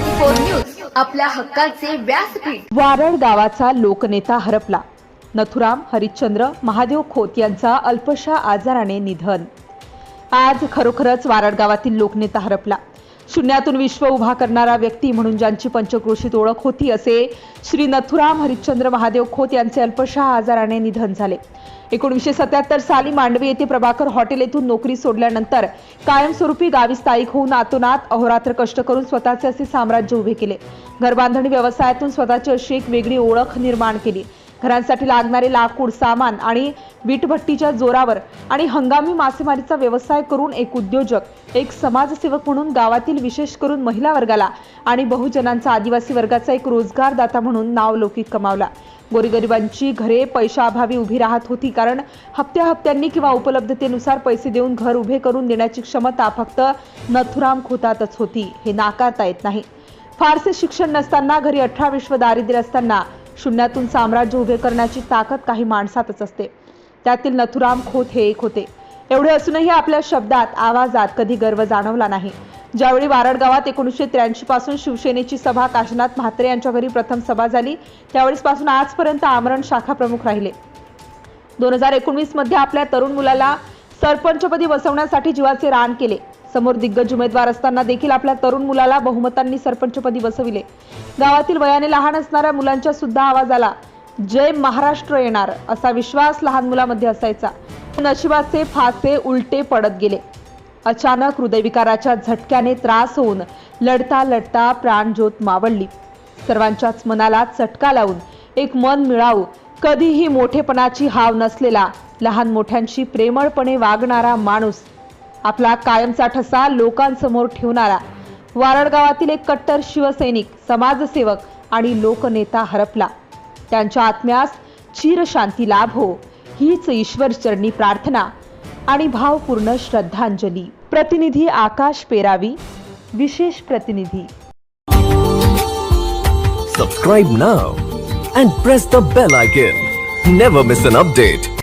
Four news आपल्या हक्काचे व्यासपीठ. वारड गावाचा लोकनेता हरपला. नथुराम हरिश्चंद्र महादेव खोत यांचा अल्पशा आजाराने निधन. आज खरोखरच वारड गावातील लोकनेता हरपला. शून्यातून विश्व उभा करणारा व्यक्ती म्हणून ज्यांची पंचक्रोशीत ओळख होती असे श्री नथुराम हरिश्चंद्र महादेव खोत यांचे अल्पशा आजाराने निधन झाले. एकोणीसशे सत्याहत्तर साली मांडवी येथे प्रभाकर हॉटेल येथून नोकरी सोडल्यानंतर कायमस्वरूपी गावी स्थायिक होऊन आतोनात अहोरात्र कष्ट करून स्वतःचे असे साम्राज्य उभे केले. घरबांधणी व्यवसायातून स्वतःची अशी एक वेगळी ओळख निर्माण केली. घरांसाठी लागणारे लाकूड सामान आणि वीटभट्टीच्या जोरावर आणि हंगामी मासेमारीचा व्यवसाय करून एक उद्योजक एक समाजसेवक म्हणून गावातील विशेष करून महिला वर्गाला आणि बहुजनांचा आदिवासी वर्गाचा एक रोजगारदाता म्हणून नावलौकिक कमावला. गोरीगरिबांची घरे पैशाअभावी उभी राहत होती कारण हप्त्या हप्त्यांनी किंवा उपलब्धतेनुसार पैसे देऊन घर उभे करून देण्याची क्षमता फक्त नथुराम खोतातच होती. हे नाकारता येत नाही. फारसे शिक्षण नसताना घरी अठरा विश्व दारिद्र्य असताना शून्यातून साम्राज्य उभे करण्याची ताकद काही माणसातच असते. त्यातील नथुराम खोत हे एक होते. एवढे असूनही आपल्या शब्दात आवाजात कधी गर्व जाणवला नाही. ज्यावेळी वारड गावात एकोणीसशे त्र्याऐंशी पासून शिवसेनेची सभा काशीनाथ म्हात्रे यांच्या घरी प्रथम सभा झाली त्यावेळेसपासून आजपर्यंत आमरण शाखा प्रमुख राहिले. दोन हजार एकोणवीसमध्ये आपल्या तरुण मुलाला सरपंचपदी बसवण्यासाठी जीवाचे रान केले. समोर दिग्गज उमेदवार असताना देखील आपल्या तरुण मुलाला बहुमतांनी सरपंचपदी बसविले. गावातील वयाने लहान असणाऱ्या मुलांच्या सुद्धा आवाजाला जय महाराष्ट्र येणार असा विश्वास लहान मुलामध्ये असायचा. नशिबाचे फासे उलटे पडत गेले. अचानक हृदयविकाराच्या झटक्याने त्रास होऊन लढता लढता प्राणज्योत मावळली. सर्वांच्याच मनाला चटका लावून एक मन मिळावू कधीही मोठेपणाची हाव नसलेला लहान मोठ्यांशी प्रेमळपणे वागणारा माणूस आपला कायमचा ठसा लोकांसमोर ठेवणारा. वारड गावातील एक कट्टर शिवसैनिक समाजसेवक आणि लोकनेता हरपला. त्यांच्या आत्म्यास चिरशांती लाभ हो हीच ईश्वरचरणी प्रार्थना आणि भावपूर्ण श्रद्धांजली. प्रतिनिधी आकाश पेरावी विशेष प्रतिनिधी. Subscribe now and press the bell icon never miss an update